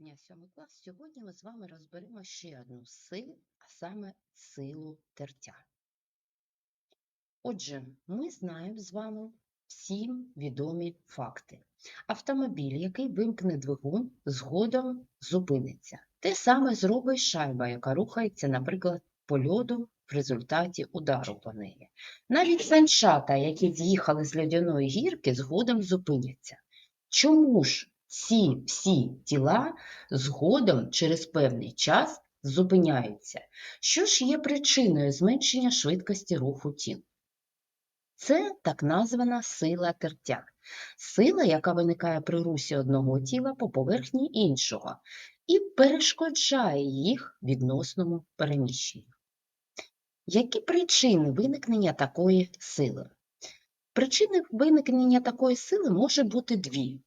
дня, сьомий клас. Сьогодні ми з вами розберемо ще одну силу, а саме силу тертя. Отже, ми знаємо з вами всім відомі факти. Автомобіль, який вимкне двигун, згодом зупиниться. Те саме зробить шайба, яка рухається, наприклад, по льоду в результаті удару по неї. Навіть санчата, які з'їхали з льодяної гірки, згодом зупиняться. Чому ж ці всі тіла згодом через певний час зупиняються? Що ж є причиною зменшення швидкості руху тіл? Це так названа сила тертя. Сила, яка виникає при русі одного тіла по поверхні іншого і перешкоджає їх відносному переміщенню. Які причини виникнення такої сили? Причини виникнення такої сили може бути дві.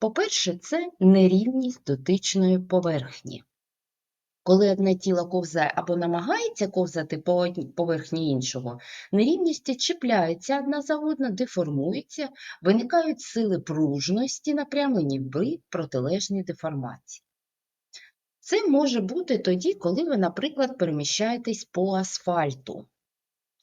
По-перше, це нерівність дотичної поверхні. Коли одне тіло ковзає або намагається ковзати по поверхні іншого, нерівності чіпляються одна за одну, деформуються, виникають сили пружності, напрямлені в бік протилежній деформації. Це може бути тоді, коли ви, наприклад, переміщаєтесь по асфальту.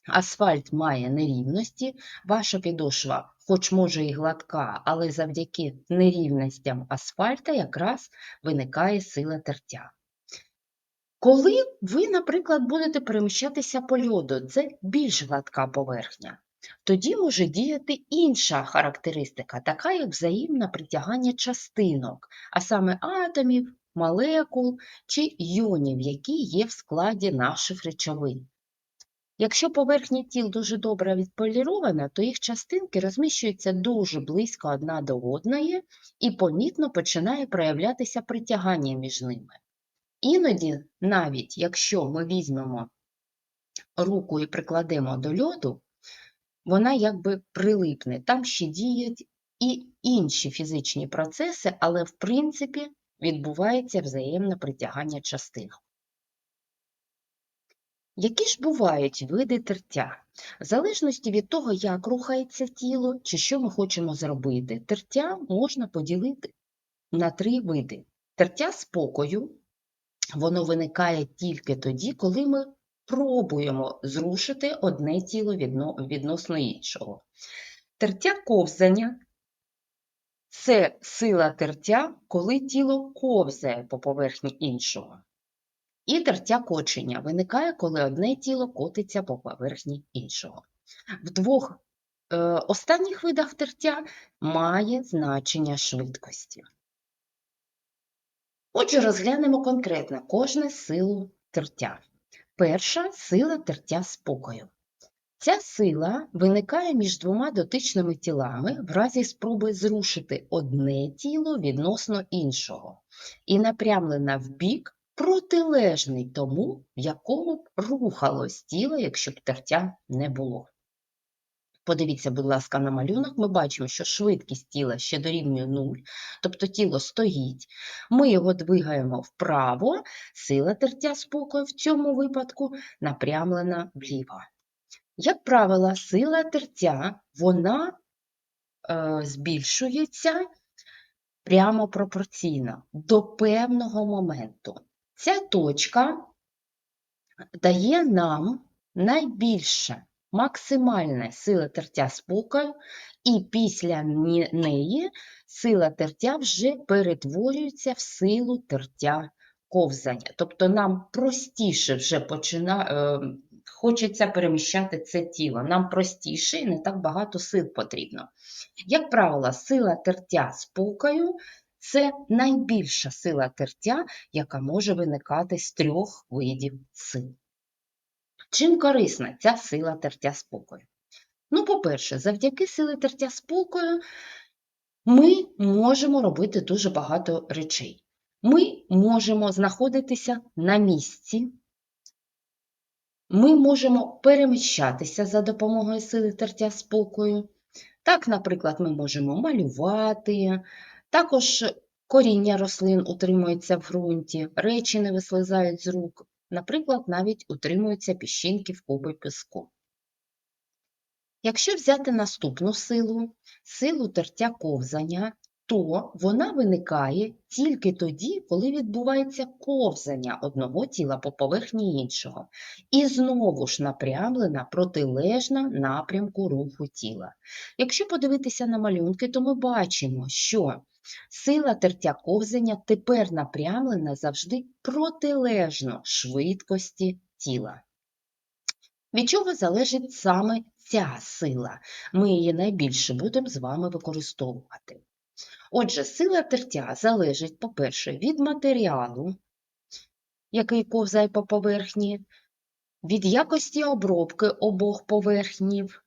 Асфальт має нерівності, ваша підошва, хоч може і гладка, але завдяки нерівностям асфальта якраз виникає сила тертя. Коли ви, наприклад, будете переміщатися по льоду, це більш гладка поверхня, тоді може діяти інша характеристика, така як взаємне притягання частинок, а саме атомів, молекул чи іонів, які є в складі наших речовин. Якщо поверхня тіл дуже добре відполірована, то їх частинки розміщуються дуже близько одна до одної і помітно починає проявлятися притягання між ними. Іноді, навіть якщо ми візьмемо руку і прикладемо до льоду, вона якби прилипне. Там ще діють і інші фізичні процеси, але в принципі відбувається взаємне притягання частинок. Які ж бувають види тертя? В залежності від того, як рухається тіло чи що ми хочемо зробити, тертя можна поділити на три види. Тертя спокою, воно виникає тільки тоді, коли ми пробуємо зрушити одне тіло відносно іншого. Тертя ковзання це сила тертя, коли тіло ковзає по поверхні іншого. І тертя кочення виникає, коли одне тіло котиться по поверхні іншого. В двох е, останніх видах тертя має значення швидкості. Отже, розглянемо конкретно кожне силу тертя. Перша сила тертя спокою. Ця сила виникає між двома дотичними тілами в разі спроби зрушити одне тіло відносно іншого і напрямлена в бік протилежний тому, в якому б рухалось тіло, якщо б тертя не було. Подивіться, будь ласка, на малюнок. Ми бачимо, що швидкість тіла ще дорівнює 0, тобто тіло стоїть. Ми його двигаємо вправо, сила тертя спокою в цьому випадку напрямлена вліво. Як правило, сила тертя вона е, збільшується прямо пропорційно до певного моменту. Ця точка дає нам найбільше максимальне сила тертя спокою, і після неї сила тертя вже перетворюється в силу тертя ковзання. Тобто нам простіше вже почина... е, хочеться переміщати це тіло. Нам простіше і не так багато сил потрібно. Як правило, сила тертя спокою це найбільша сила тертя, яка може виникати з трьох видів сил. Чим корисна ця сила тертя спокою? Ну, по-перше, завдяки силі тертя спокою ми можемо робити дуже багато речей. Ми можемо знаходитися на місці, ми можемо переміщатися за допомогою сили тертя спокою. Так, наприклад, ми можемо малювати, також коріння рослин утримується в ґрунті, речі не вислизають з рук, наприклад, навіть утримуються піщинки в купі піску. Якщо взяти наступну силу, силу тертя ковзання, то вона виникає тільки тоді, коли відбувається ковзання одного тіла по поверхні іншого, і знову ж напрямлена протилежна напрямку руху тіла. Якщо подивитися на малюнки, то ми бачимо, що сила тертя ковзання тепер напрямлена завжди протилежно швидкості тіла. Від чого залежить саме ця сила? Ми її найбільше будемо з вами використовувати. Отже, сила тертя залежить, по-перше, від матеріалу, який ковзає по поверхні, від якості обробки обох поверхнів,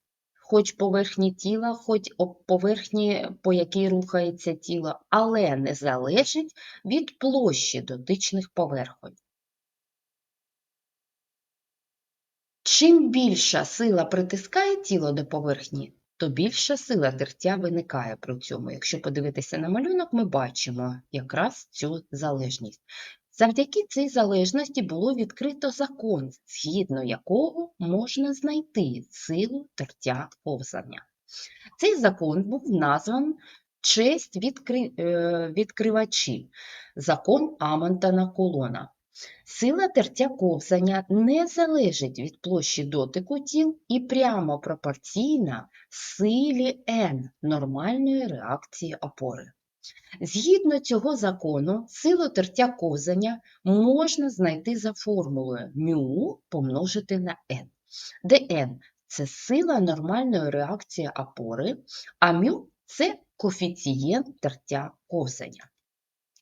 хоч поверхні тіла, хоч поверхні, по якій рухається тіло, але не залежить від площі дотичних поверхонь. Чим більша сила притискає тіло до поверхні, то більша сила тертя виникає при цьому. Якщо подивитися на малюнок, ми бачимо якраз цю залежність. Завдяки цій залежності було відкрито закон, згідно якого можна знайти силу тертя ковзання. Цей закон був назван честь відкри... е, відкривачів закон Амонтана Колона. Сила тертя ковзання не залежить від площі дотику тіл і прямо пропорційна силі N нормальної реакції опори. Згідно цього закону, силу тертя ковзання можна знайти за формулою μ помножити на n, де n – це сила нормальної реакції опори, а μ – це коефіцієнт тертя ковзання.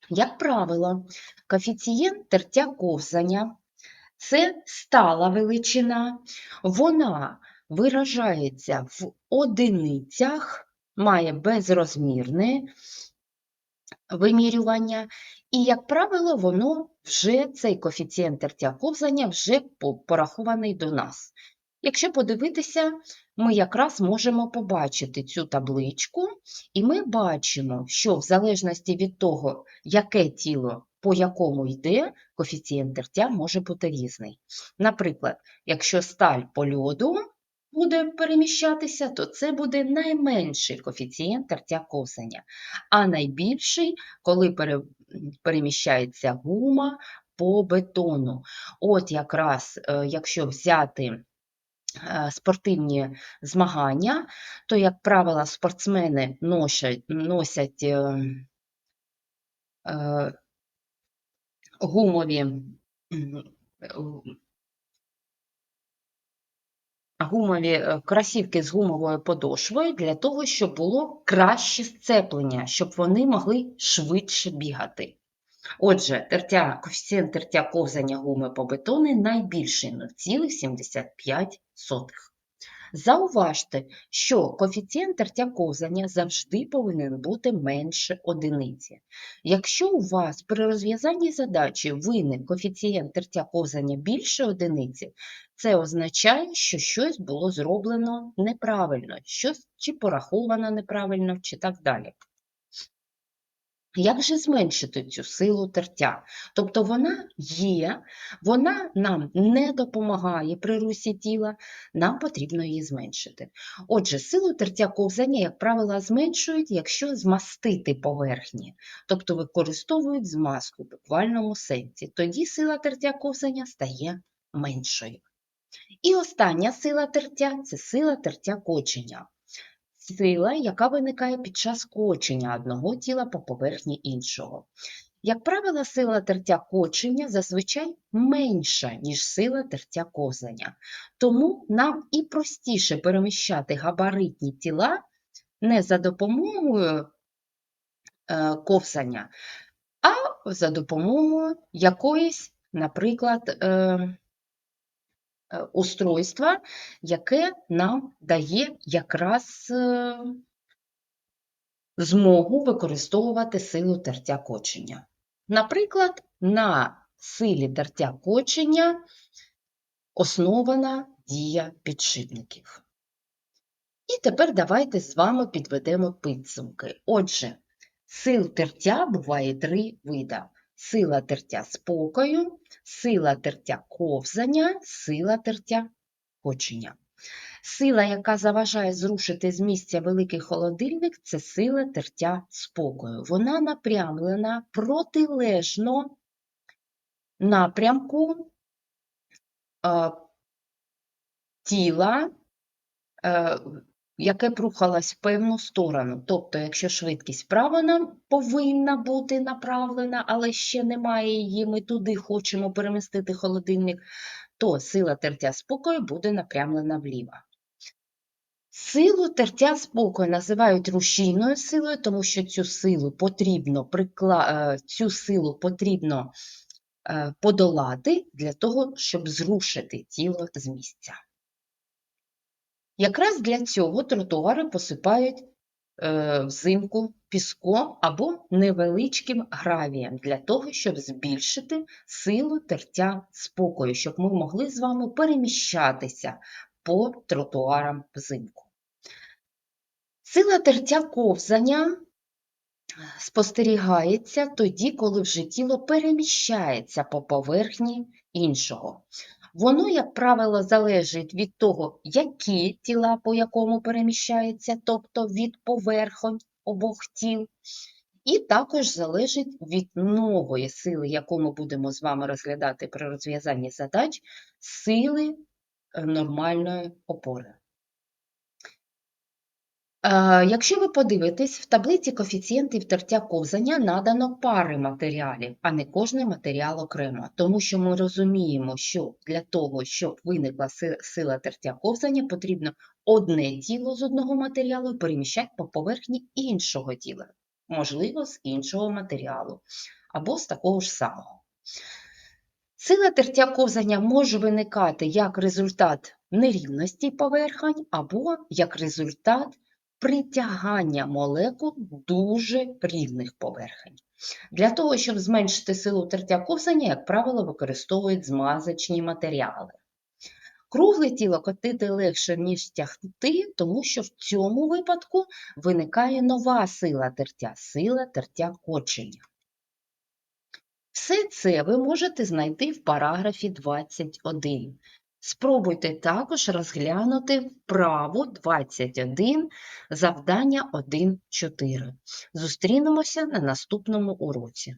Як правило, коефіцієнт тертя ковзання – це стала величина, вона виражається в одиницях, має безрозмірне вимірювання, і, як правило, воно вже, цей коефіцієнт тертя ковзання вже порахований до нас. Якщо подивитися, ми якраз можемо побачити цю табличку, і ми бачимо, що в залежності від того, яке тіло по якому йде, коефіцієнт тертя може бути різний. Наприклад, якщо сталь по льоду буде переміщатися, то це буде найменший коефіцієнт тертя ковзання, а найбільший, коли пере- переміщається гума по бетону. От якраз, е, якщо взяти е, спортивні змагання, то, як правило, спортсмени носять, носять е, гумові гумові красівки кросівки з гумовою подошвою для того, щоб було краще сцеплення, щоб вони могли швидше бігати. Отже, тертя, коефіцієнт тертя ковзання гуми по бетони найбільший 0,75. Зауважте, що коефіцієнт тертя ковзання завжди повинен бути менше одиниці. Якщо у вас при розв'язанні задачі виник коефіцієнт тертя ковзання більше одиниці, це означає, що щось було зроблено неправильно, щось чи пораховано неправильно, чи так далі. Як же зменшити цю силу тертя? Тобто вона є, вона нам не допомагає при русі тіла, нам потрібно її зменшити. Отже, силу тертя ковзання, як правило, зменшують, якщо змастити поверхні, тобто використовують змазку в буквальному сенсі. Тоді сила тертя ковзання стає меншою. І остання сила тертя це сила тертя кочення. Сила, яка виникає під час кочення одного тіла по поверхні іншого. Як правило, сила тертя кочення зазвичай менша, ніж сила тертя ковзання. Тому нам і простіше переміщати габаритні тіла не за допомогою е, ковзання, а за допомогою якоїсь, наприклад, е, е, яке нам дає якраз е, змогу використовувати силу тертя кочення. Наприклад, на силі тертя кочення основана дія підшипників. І тепер давайте з вами підведемо підсумки. Отже, сил тертя буває три вида: сила тертя спокою, сила тертя ковзання, сила тертя кочення. Сила, яка заважає зрушити з місця великий холодильник, це сила тертя спокою. Вона напрямлена протилежно напрямку е, тіла, е, яке б в певну сторону. Тобто, якщо швидкість вправо нам повинна бути направлена, але ще немає її, ми туди хочемо перемістити холодильник, то сила тертя спокою буде напрямлена вліво. Силу тертя спокою називають рушійною силою, тому що цю силу потрібно е, цю силу потрібно е, подолати для того, щоб зрушити тіло з місця. Якраз для цього тротуари посипають е, взимку піском або невеличким гравієм, для того, щоб збільшити силу тертя спокою, щоб ми могли з вами переміщатися по тротуарам взимку. Сила тертя ковзання спостерігається тоді, коли вже тіло переміщається по поверхні іншого. Воно, як правило, залежить від того, які тіла по якому переміщаються, тобто від поверхонь обох тіл, і також залежить від нової сили, яку ми будемо з вами розглядати при розв'язанні задач, сили е, нормальної опори. Е, Якщо ви подивитесь, в таблиці коефіцієнтів тертя ковзання надано пари матеріалів, а не кожний матеріал окремо. Тому що ми розуміємо, що для того, щоб виникла сила тертя ковзання, потрібно одне тіло з одного матеріалу переміщати по поверхні іншого тіла, можливо, з іншого матеріалу або з такого ж самого. Сила тертя ковзання може виникати як результат нерівності поверхонь або як результат притягання молекул дуже рівних поверхень. Для того, щоб зменшити силу тертя ковзання, як правило, використовують змазочні матеріали. Кругле тіло котити легше, ніж тягти, тому що в цьому випадку виникає нова сила тертя, сила тертя кочення. Все це ви можете знайти в параграфі 21. Спробуйте також розглянути вправу 21, завдання 1.4. Зустрінемося на наступному уроці.